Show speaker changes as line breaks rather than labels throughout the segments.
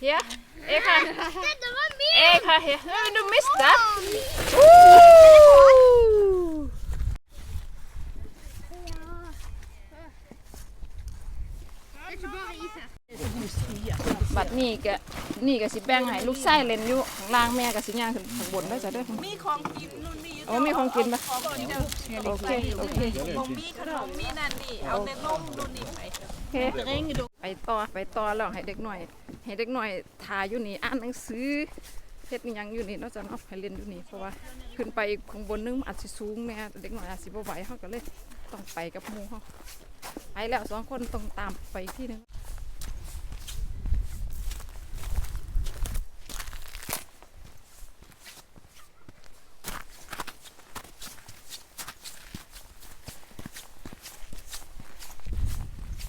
Hier, ik ga,
Det var min!
ik ga hier. Wil du mista? Oeh!
Det er ikke bare is her.
บัดนี้ก็นี่ก็สิแบ่งให้ลูกชายเล่นอยู่ข้างล่างแม่ก็สิย่างขึ้นข้างบนได้จ้ะเด้อ
มีของกินนู่นนี่
โอ้มีของกินปะ
ของกินเด้อ
โอเคโอเค
ของมีขนมมีนั่นนี่ เอาแต่นมนู่นนี่ไป
โอเคไปต่อไปต่อแล้วให้เด็กหน่อย ให้เด็กหน่อยทาอยู่นี่อ่านหนังสือเฮ็ดยังอยู่นี่นาะจ้ะเนาะให้เล่นอยู่นี่เพราะว่าขึ้นไปข้างบนนึงมันอาจสิสูงแม่เด็กหน่อยอาจสิบ่ไหวเฮาก็เลยต้องไปกับหมู่เฮาไปแล้วสองคนต้องตามไปที่หนึง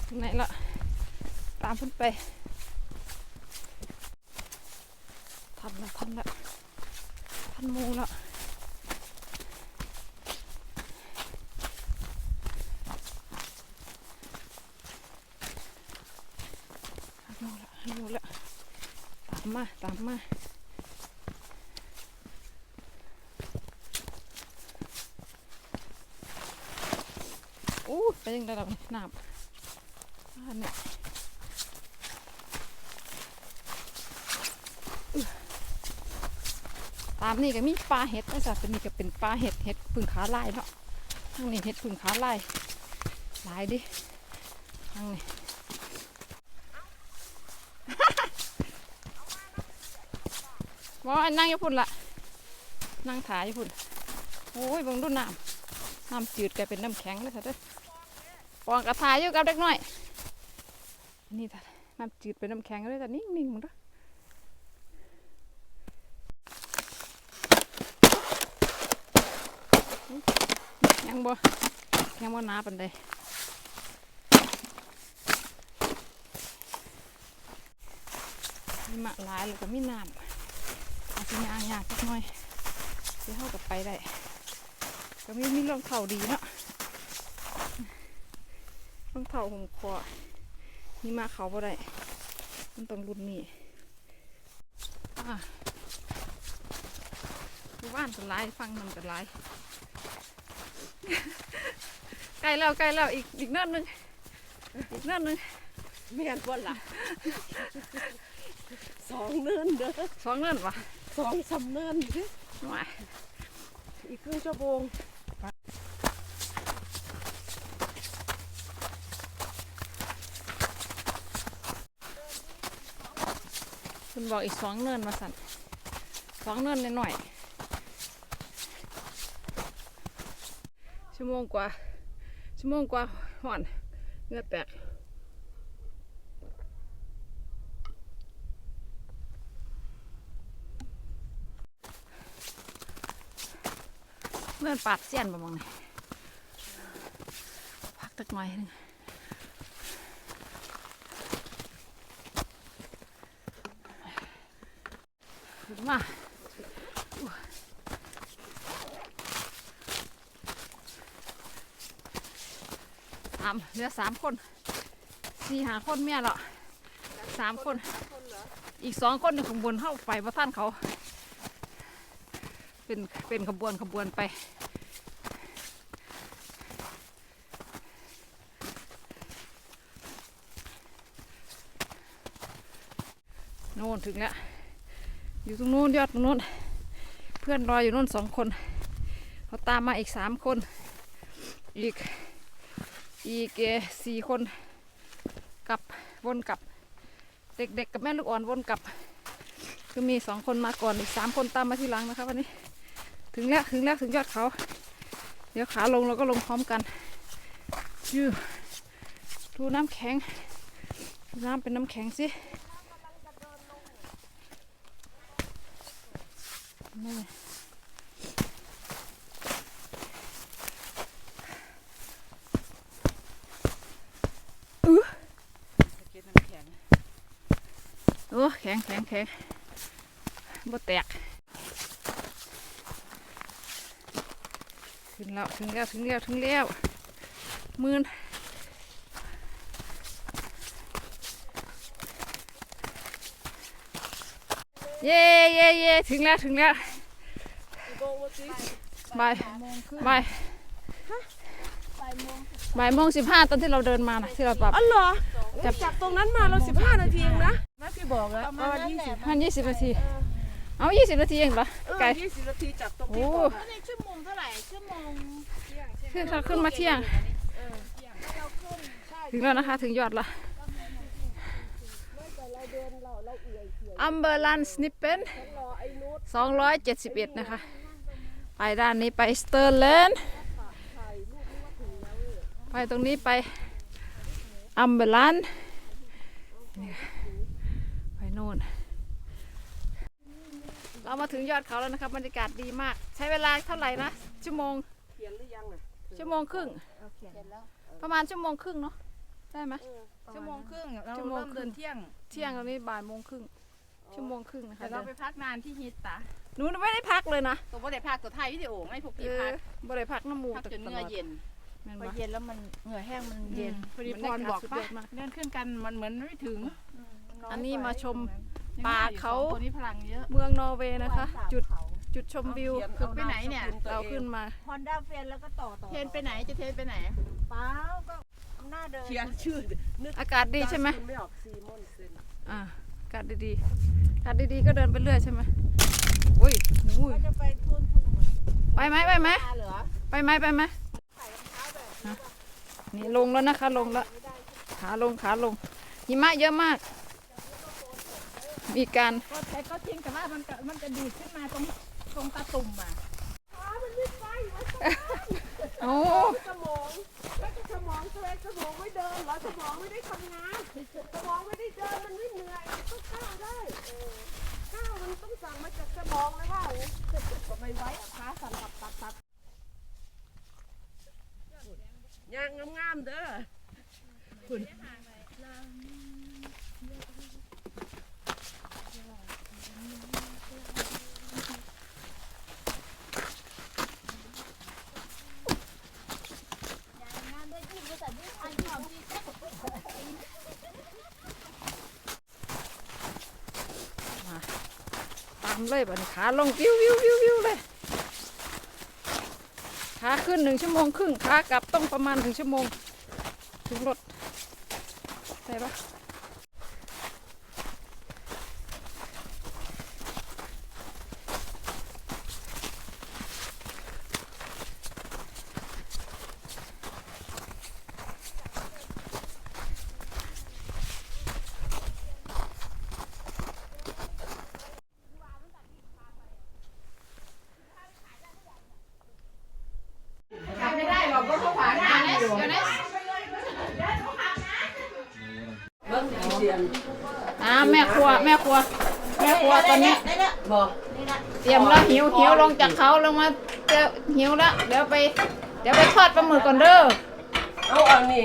ถึงไหนละตามเพิ่นไป ทันละทันละทันหมูละทันหมูละทันหมูละตามมาตามมาอู้ไปยังได้แล้วนี่น้ำอันนี้อื้อ ตามนี่ก็มีปลาเห็ดนะจ๊ะเป็นนี่ก็เป็นปลาเห็ดเห็ดพึ่งขาลายเนาะทางนี้เห็ดพึ่งขาลายลายดิทางนี้ว่าอันนั่งอยู่พุ่นละนั่งถ่ายอยู่พุ่นโอ้ยบิ่งดูน้ำน้ำจืดกลายเป็นน้ำแข็งเลยค่ะเด้อปองกระทายอยู่กับเด็กน้อย นี่จ้ะน้ำจืดเป็นน้ำแข็งเลยแต่นิ่งๆมึงด้ว ยยังบ่ยังบ่นาปันใดมีมะหลายแล้วก็มีน้ำอาจจะยางยากสักหน่อยจะเข้ากับไปได้ก็มีมีรองเท้าดีเนาะรองเท้าผมคอนี่มาเขาบ่ได้มันต้องรุ่นนี้อะบ้านกันหลายฟังมันกันหลาย ใกล้แล้วใกล้แล้วอีกอีกเนินหนึงอีกเนินหนึง
เมียนบ่ล่ะสองเนินเด้อ
สองเนินวะ
สองสามเนินเด้อ
ว้าย
อีกครึ่งชั่วโมง
คุณบอกอีกสองเนินมาสั่นสองเนินหน่อยๆ ชั่วโมงกว่า ชั่วโมงกว่าห่อนเงือแตกเมื่อนปาดเสียนบ่มองนี่พักตักหน่อยหนึงมาามเหลือสามคนสี่หาคนเมียเหรอสามคน อีกสองคนในขบวนเข้าไปว่าท่านเขา เป็นเป็นขบวนขบวนไป โน่นถึงแล้วอยู่ตรงโน้นยอดตรงโน้น เพื่อนรออยู่โน้นสองคนเขาตามมาอีกสามคน อีก อีกสี่คนกลับวนกลับ เด็กๆกับแม่ลูกอ่อนวนกลับ คือมีสองคนมาก่อนอีกสามคนตามมาทีหลังนะคะวันนี้ ถึงแล้วถึงแล้วถึงยอดเขา เดี๋ยวขาลงเราก็ลงพร้อมกันยูดูน้ำแข็ง น้ำเป็นน้ำแข็งสินี่อื้อ
เก็บน้ำแข็ง
โอ้แข็งแข็งแข็งบ่แตกถึงแล้วถึงแล้วถึงแล้วถึงแล้วหมื่นเย่เย่เย่ถึงแล้วถึงแล้วบ่ายบ่ายบ่ายโมงสิบห้าตอนที่เราเดินมานะที่เราปรับ
อ๋อเหรอ
จับ
จากตรงนั้นมาเราสิบห้านาทีเองนะแม่พี่บอกแล้วประมาณยี่สิบ
พันยี่สิบนาที เอายี่สิบนาทีเองเหรอไกล
ยี่สิบนาทีจากตรง
โอ้
ที่บอกอะ
ในชั่วโมงเท่าไหร่ชั่วโมง
ขึ้นเขาขึ้นมาเที่ยง ถึงแล้วนะคะถึงยอดละอัมเบอร์ลันสนิปเป็นสองร้อยเจ็ดสิบเอ็ดนะคะ ไปด้านนี้ไปสเตอร์เลนไปตรงนี้ไป อัมเบอร์ลันไปโน่น เรามาถึงยอดเขาแล้วนะครับบรรยากาศดีมาก ใช้เวลาเท่าไหร่นะ ชั่วโมง
เขียนหรือยังน่ะ
ชั่วโมงครึ่งประมาณชั่วโมงครึ่งเนาะ ได้ไหม
ชั่วโมงครึ่งเรา
ชั่วโมง
เริ่ม
ครึ่
เดิ
ง
นเที่ยง
เที่ยงตอนนี้บ่ายโมงครึ่ง ชั่วโมงครึ่งนะคะ
แต่เราไปพักนานที่ฮิตตะ
หนูไม่ได้พักเลยนะ
ตัวบ่ได้พักตัวไทยวิดีโอไม่พวก
เอ
พี่
อ
พัก
บ่ได้พักน้ำมูก
พักจน
ต
เหงื่
ล
อ
อด
เย็น
แม่น
พอ
บ่
เย็นแล้วมันเหงื่อแห้งมัน
เย็
เย็
น
น
พอดี
พรบอก
สุด
ปะ
ยอดมาก
เดินขึ้นกันมันเหมือนไม่ถึง
อันนี้มาชม
ยัง
ป่า
ว่อยู่
เขา
สองตัวนี้พลังเยอะ
เมืองนอร์เวย์นะคะ จุดจุดชมวิว
ขีย
คือไปไหนเนี่ย
อ
เราขึ้นมา
ฮอนด้าเฟนแล้วก็ต่อต่อ
เทนไปไหนจะเทนไปไหน
เปล่าก็หน้าเดิน
เขียนชื่อนึก
อากาศดีใช่ไหม
ไม่ออกซีมอนเซน
อ่าอากาศดีๆอากาศดีๆก็เดินไปเรื่อยใช่ไหมอุ้ยอุ้ย
ก็จะไปทุนทุนเหมือน
ไปไหมไปไหม
ปลาเหรอ
ไปไหมไปไหมฮะ นี่ลงแล้วนะคะ ลงแล้วขาลงขาลงหิมะเยอะมาก มีการ
ก็แต่ก็จริงแต่ว่ามันก็มันจะดีดขึ้นมาตรงตรงตาตุ่มอะ
โอ้
สมองแล้วก็สมองตัวเองสมองไม่เดินเหรอสมองไม่ได้ทำงานสมองไม่ได้เดินมันไม่เหนื่อยมันต้องข้าวได้เออข้าวมันต้องสั่งมาจากสมองเลยว่าก็ไม่ไหวอะขาสั่นตับตับตับย่ามเด้อคุณมา
ตามเลยบันขาลงวิววิววิววิวเลย ขาขึ้นหนึ่งชั่วโมงครึ่งขากลับต้องประมาณหนึ่งชั่วโมง ถึงรถใช่ปะ อ่าแม่ครัวแม่ครัว แม่ครัวตอนนี้
บอก
เตรียมแล้วหิวหิวลงจากเขาลงมาเจอหิวแล้วเดี๋ยวไป เดี๋ยวไปทอดปลาหมึกก่อนเด้อ
เอาอันนี้